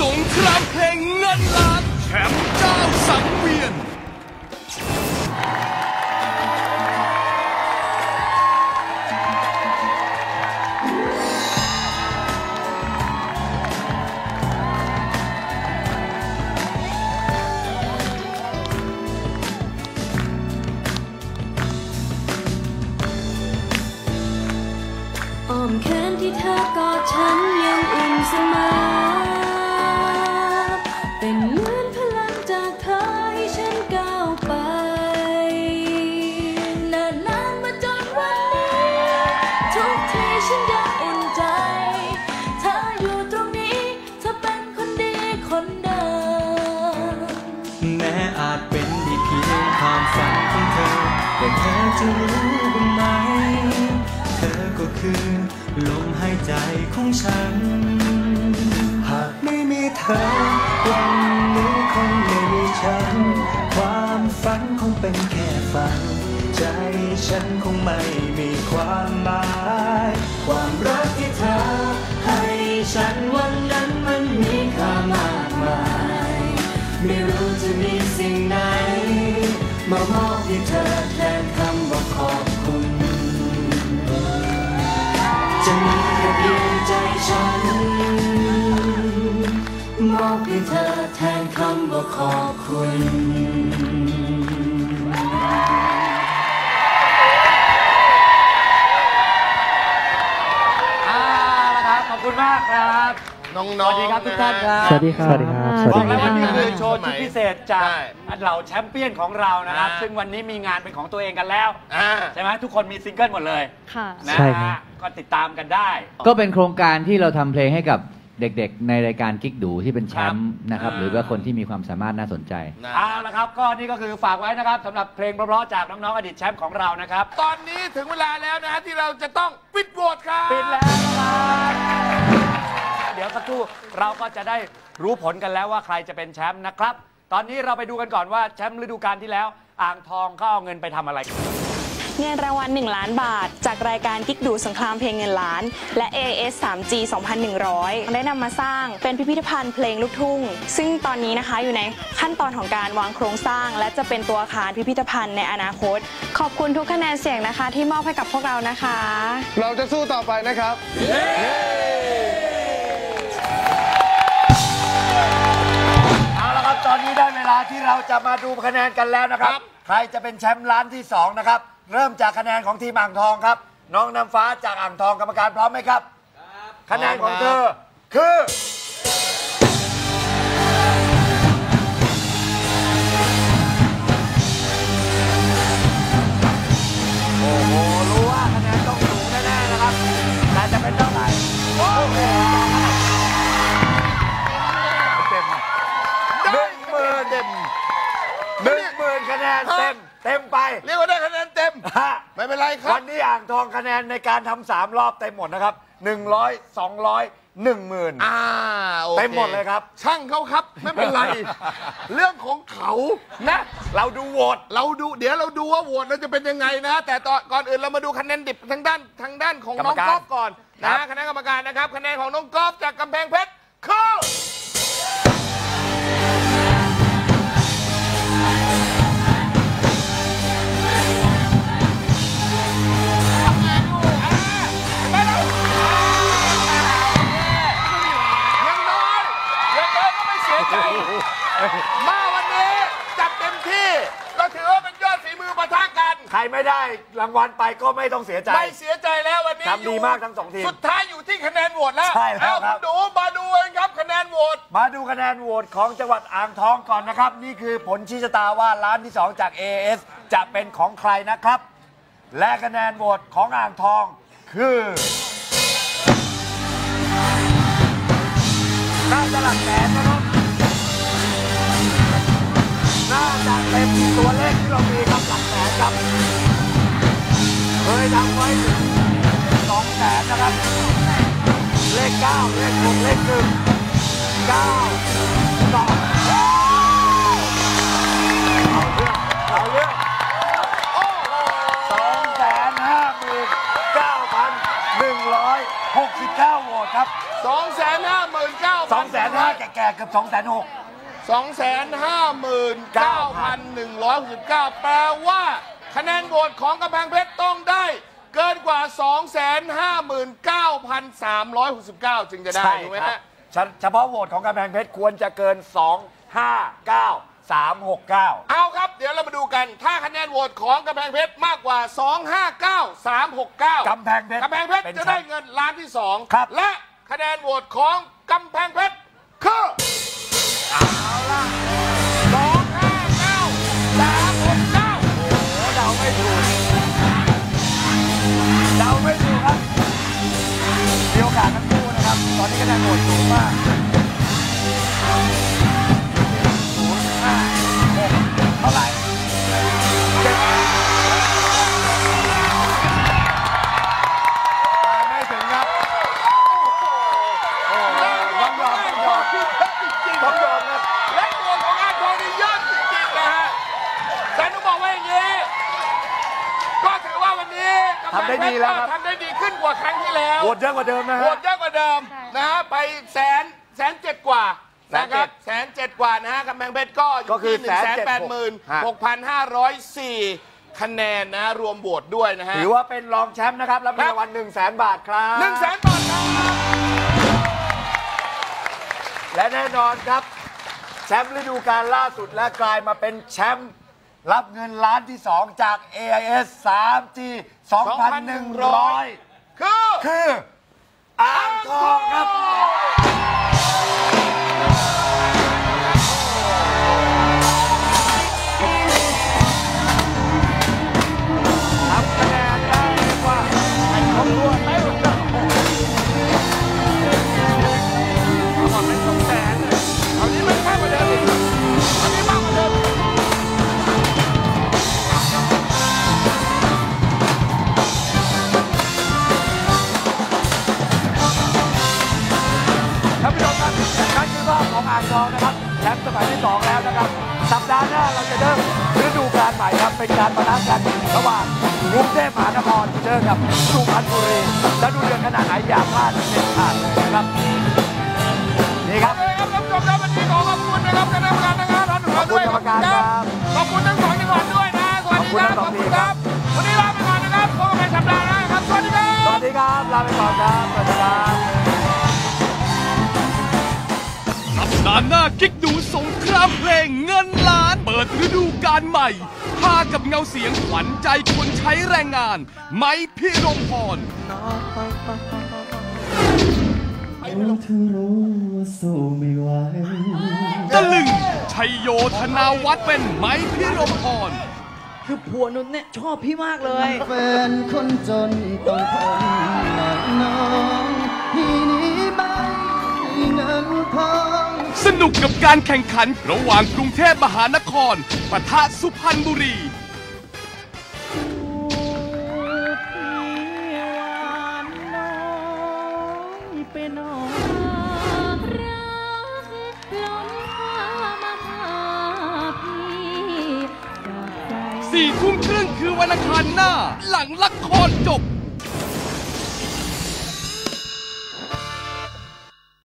สงครามเพลงเงินล้านแชมป์เจ้าสังเวียน แต่เธอจะรู้บ้างไหม เธอก็คือลมหายใจของฉัน หากไม่มีเธอ วันนี้คงไม่มีฉัน ความฝันคงเป็นแค่ฝัน ใจฉันคงไม่มีความหมาย ความรักที่เธอให้ฉันวันนั้นมันมีค่ามากมาย ไม่รู้จะมีสิ่งไหน มามอบให้เธอ อบให้เธอแทนคำว่าขอบคุณ อ่าละครับ ขอบคุณมากครับ น้องสวัสดีครับทุกท่านครับ สวัสดีครับ สวัสดีครับ บอกแล้วว่านี่คือสโชวัว์สดีชุดครับพิเศษจากใช่เหล่าแชมเปี้ยนของเรานะครับ อ่า ซึ่งวันนี้มีงานเป็นของตัวเองกันแล้ว อ่า ใช่ไหมทุกคนมีซิงเกิลหมดเลยค่ะ นะใช่ครัฮะบ ก็ติดตามกันได้ ก็เป็นโครงการที่เราทำเพลงให้กับ เด็กๆ ในรายการกิ๊กดูที่เป็นแชมป์นะครับอ่าหรือว่าคนที่มีความสามารถน่าสนใจนะเอาละครับก็นี่ก็คือฝากไว้นะครับสำหรับเพลงเพราะๆจากน้องๆอดีตแชมป์ของเรานะครับตอนนี้ถึงเวลาแล้วนะฮะที่เราจะต้องปิดโหวตครับ ปิดแล้วนะครับเดี๋ยวสักครู่เราก็จะได้รู้ผลกันแล้วว่าใครจะเป็นแชมป์นะครับ ตอนนี้เราไปดูกันก่อนว่าแชมป์ฤดูกาลที่แล้ว อ่างทองเขาเอาเงินไปทำอะไรกัน เงินรางวัล 1 ล้านบาท จากรายการกิ๊กดูสงครามเพลงเงินล้าน และ AS 3G 2100 ได้นำมาสร้างเป็นพิพิธภัณฑ์เพลงลูกทุ่ง ซึ่งตอนนี้นะคะอยู่ในขั้นตอนของการวางโครงสร้าง และจะเป็นตัวอาคารพิพิธภัณฑ์ในอนาคต ขอบคุณทุกคะแนนเสียงนะคะ ที่มอบให้กับพวกเรานะคะ เราจะสู้ต่อไปนะครับ เอาละครับ ตอนนี้ได้เวลาที่เราจะมาดูคะแนนกันแล้วนะครับครับใครจะเป็นแชมป์ล้านที่ 2 นะครับ เริ่มจากคะแนนของทีมอ่างทองครับ น้องน้ำฟ้าจากอ่างทองกรรมการพร้อมไหมครับ คะแนนของเธอคือ โอ้โห รู้ว่าคะแนนต้องสูงแน่ๆนะครับ แต่จะเป็นเท่าไหร่โอ้โหเต็มหนึ่งหมื่นเต็มหนึ่งหมื่นคะแนนเต็ม เต็มไป เรียกว่าได้คะแนน เต็มฮะไม่เป็นไรครัวับ นนี้อ่างทองคะแนนในการทำสามรอบเต็มหมดนะครับ100 200 10,000อ่าโอคเต็มหมดเลยครับ ช่างเขาครับ ไม่เป็นไร เรื่องของเขานะ เราดูโหวต เราดูเดี๋ยวเราดูว่าโหวตเราจะเป็นยังไงนะ แต่ตอนก่อนอื่นเรามาดูคะแนนดิบทางด้านทางด้านของน้องกรรมการกอล์ฟก่อนครันะบคะแนนกรรมการนะครับคะแนนของน้องกอล์ฟจากกำแพงเพชรคือ ใครไม่ได้รางวัลไปก็ไม่ต้องเสียใจ ไม่เสียใจแล้ววันนี้ทำดีมากทั้งสองทีมสุดท้ายอยู่ที่คะแนนโหวตแล้วใช่แล้วครับเอาณดูมาดูเองครับคะแนนโหวตมาดูคะแนนโหวตของจังหวัดอ่างทองก่อนนะครับ นี่คือผลชี้ชะตาว่าร้านที่ 2 จาก AS จะเป็นของใครนะครับ และคะแนนโหวตของอ่างทองคือน่าจะหลักแสนนะครับ ต็มตัวเลขที่เรามีครับหลักแสนครับเคยทำไว้ถึงสองแสนนะครับ เลขเก้าเลขหกเลขหนึ่งเก้าสองเอาเรื่องเอาเรื่องสองแสนห้าหมื่นเก้าพันหนึ่งร้อยหกสิบเก้าโหวตครับสองแสนห้าหมื่นเก้าสองแสนห้าแก่ๆเกือบสองแสนหก สองแสนห้าหมื่นเก้าพันหนึ่งร้อยหกสิบเก้าแปลว่าคะแนนโหวตของกำแพงเพชรต้องได้เกินกว่า 2 5 9 3 6 9 จึงจะได้ใช่ถูกไหมครัฮะบเฉเฉพาะโหวตของกำแพงเพชรควรจะเกิน 2 5 9 3 6 9 เอาครับ เดี๋ยวเรามาดูกัน ถ้าคะแนนโหวตของกำแพงเพชรมากกว่า 259 369กำแพงเพชรกำแพงเพชรเป็นจะได้แชมป์เงินล้านที่2ครับและคะแนนโหวตของกำแพงเพชรคือ มีโอกาสทั้งคู่นะครับ ตอนนี้คะแนนโหวตสูงมากศูนย์ห้าหกเท่าไหร่เจ็ดไม่ถึงครับ โอ้โหต้องยอมต้องยอมต้องยอมครับและโหวของอาทองนี่เยอะจริงๆนะฮะแต่ต้องบอกว่าอย่างนี้ ก็ถือว่าวันนี้กำแพงทำได้ดีแล้วครับ นกว่าครั้งที่แล้วโหวตเยอะกว่าเดิมนะโหวฮะตเยอะกว่าเดิมนะฮะไปแสนแสนเจ็ดกว่านะครับแสนเจ็ดกว่านะฮะกำแพงเพชรก็อก็ยู่คือที่หนึ่งแสนแปดหมื่นหกพันห้าร้อยสี่คะแนนนะฮะรวมโหวตด้วยนะฮะ ถือว่าเป็นรองแชมป์นะครับรับเงินรางวัล1 0 0 0 0แบาทครับหนึ่งแสนบาทครับและแน่นอนครับ แชมป์ฤดูกาลล่าสุดและกลายมาเป็นแชมป์รับเงินล้านที่ 2 จาก AIS 3G 2,100 คืออ่างทองครับ จะเริ่มฤดูกาลใหม่ครับเป็นการประทะกันระหว่างกรุงเทพมหานครเจอกับสุพรรณบุรีและดูเดือดขนาดไหนอย่าพลาดเด็ดขาดเลยนะครับนี่ครับโอเคครับท่านผู้ชมครับวันนี้ขอขอบคุณนะครับคณะกรรมการนะครับท่านหัวด้วยขอบคุณกรรมการครับขอบคุณทั้งสองจังหวัดด้วยนะสวัสดีครับขอบคุณทั้งสองทีมครับวันนี้ลาไปก่อนนะครับพบกันใหม่สัปดาห์หน้าครับสวัสดีครับสวัสดีครับลาไปก่อนครับสวัสดีครับสัปดาห์หน้ากิ๊กดูสงครามเพลงเงินล้านเปิด ฤดูกาลใหม่ พากับเงาเสียงขวัญใจคนใช้แรงงาน ไม้พิรมพรเธอรู้ว่าสู้ไม่ไหวตะลึงชัยโยธนาวัฒน์เป็นไม้พิรมพรคือผัวนุชเนี่ยชอบพี่มากเลยแฟนคนจนต้องทนหนักน้อ นุกกับการแข่งขันระหว่างกรุงเทพมหานครปะทะสุพรรณบุรี สี่ทุ่มครึ่งคือวันอังคารหน้า หลังละครจบ